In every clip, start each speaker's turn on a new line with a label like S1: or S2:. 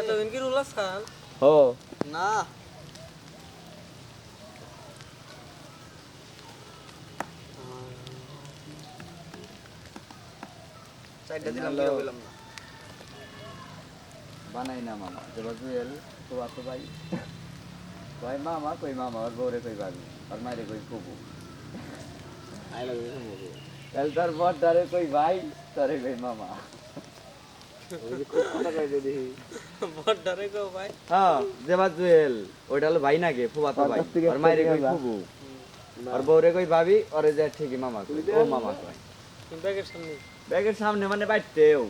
S1: এতদিন কি রুলাস খান
S2: ও
S1: না চারটা দিলাম
S2: Hello.
S1: বিয়ে পেলাম না
S2: বানাই না মামা জবা জুয়েল তো আতো ভাই কই মামা কই মামা ওর বউরে কই ভাবি আর মারে কই ফুবু
S1: আই লাভ ইউ
S2: তাহলে তার বরটারে কই ভাই তারে কই মামা
S1: বড় গো ভাই
S2: হ্যাঁ জবা জুয়েল ওইটা হলো ভাই নাকি ফুবা ভাই আর মারে কই ফুবু আর বউরে কই ভাবি ওরে যে ঠিকই মামা কই ও মামা কই
S1: ব্যাগের সামনে
S2: ব্যাগের সামনে মানে বাইতেও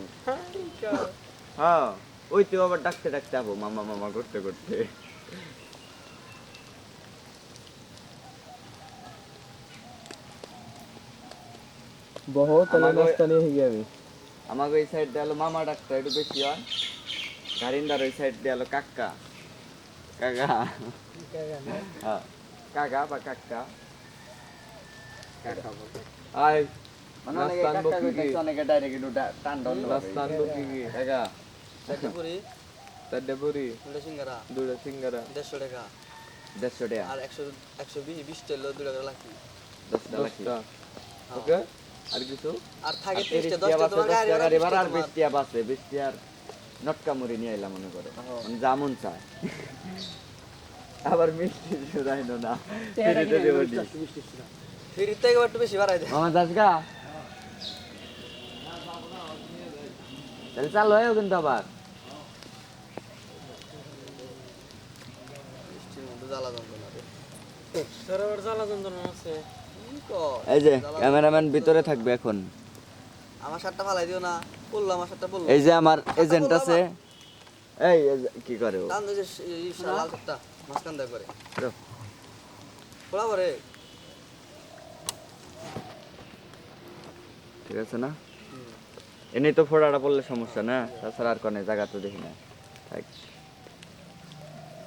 S2: হ্যাঁ ওই তো আবার ডাকতে ডাকতে আবো মামা মামা করতে করতে
S3: নিয়ে গিয়ে আমি।
S2: আমাকে ওই সাইড দিয়ে মামা ডাক্তার একটু বেশি হয়। গারিন্দার ওই সাইড দিয়ে হলো কাকা। কাকা। হ্যাঁ। কাকা বা কাকা। মানে অনেকে কাকা
S1: সিঙ্গারা। দেড়শো টাকা।
S2: দেড়শো টাকা।
S1: আর একশো একশো বিশ বিশ তেল দুই টাকা লাখি।
S2: দশটা লাখি।
S3: দশটা। ওকে? আর কিছু?
S1: আর থাকে
S2: আর তিরিশ
S1: তিরিশটা
S2: টিয়া
S1: তোমার গাড়ি ভাড়া
S2: আর
S1: বিশ
S2: বিশ টিয়া বাঁচে, বিশ নটকা মুড়ি নিয়ে এলাম মনে করে। মানে যেমন চায়। আবার মিষ্টি শুধাইনো না। ফিরিতে দেবো
S1: একটু বেশি বাড়াই দেয়
S2: মামা যাস গা। তাহলে চালু হয়েও কিন্তু আবার।
S1: জ্বালা যন্ত্রণা জ্বালা আছে?
S2: এই যে ক্যামেরাম্যান ভিতরে থাকবে এখন।
S1: আমার শার্টটা ফালাই দিও না। বলল আমার শার্টটা বলল
S2: এই যে আমার এজেন্ট আছে। এই কি করে ও?
S1: টান এই শার্টটা। মাঝখান দিয়ে করে।
S2: রো।
S1: খোলা পরে
S2: ঠিক আছে না? এনে তো ফোড়াটা পড়লে সমস্যা না? তাছাড়া আর কোনো জায়গা তো দেখি না। থাক।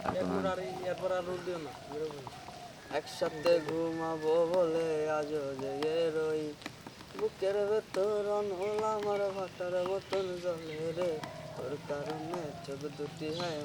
S2: এখন আর-
S1: এরপর আর এরপর আর রোদ দিও না। একসাথে ঘুমাবো আজও জেগে রই। বুকের ভেতর অনল আমার ভাটার মতন জলে রে। তোর কারণে চোখ দুটি হয়